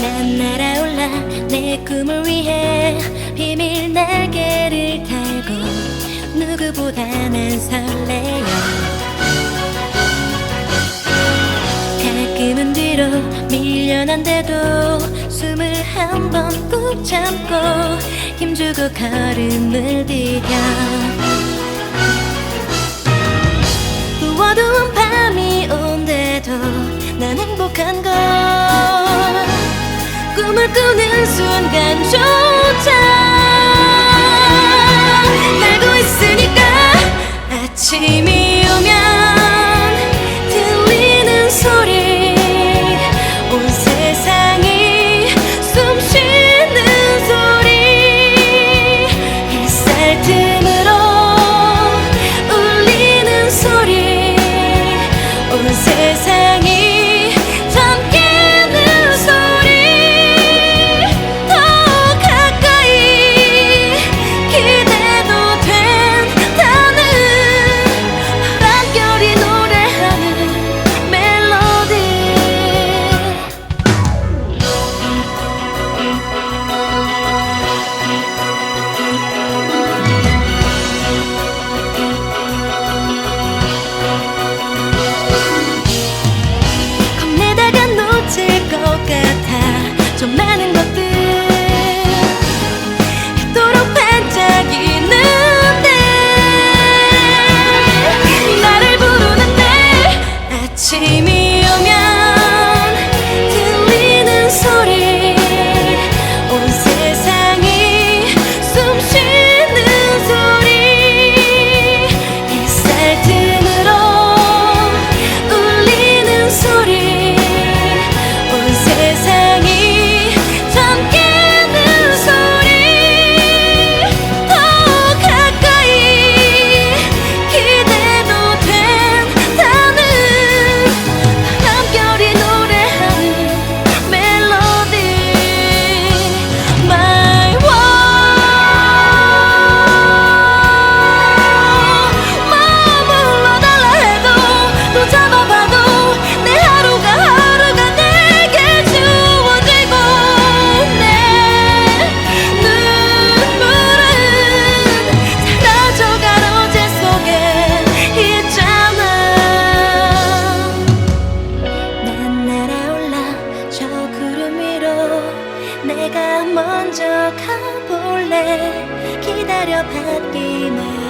난 날아올라 내 꿈을 위해 비밀 날개를 달고 누구보다 난 설레요 가끔은 뒤로 밀려난데도 숨을 한 번 꾹 참고 힘주고 걸음을 디뎌 어두운 밤이 온데도 난 행복한 것 순간 좀 내가 먼저 가볼래. 기다려 받기만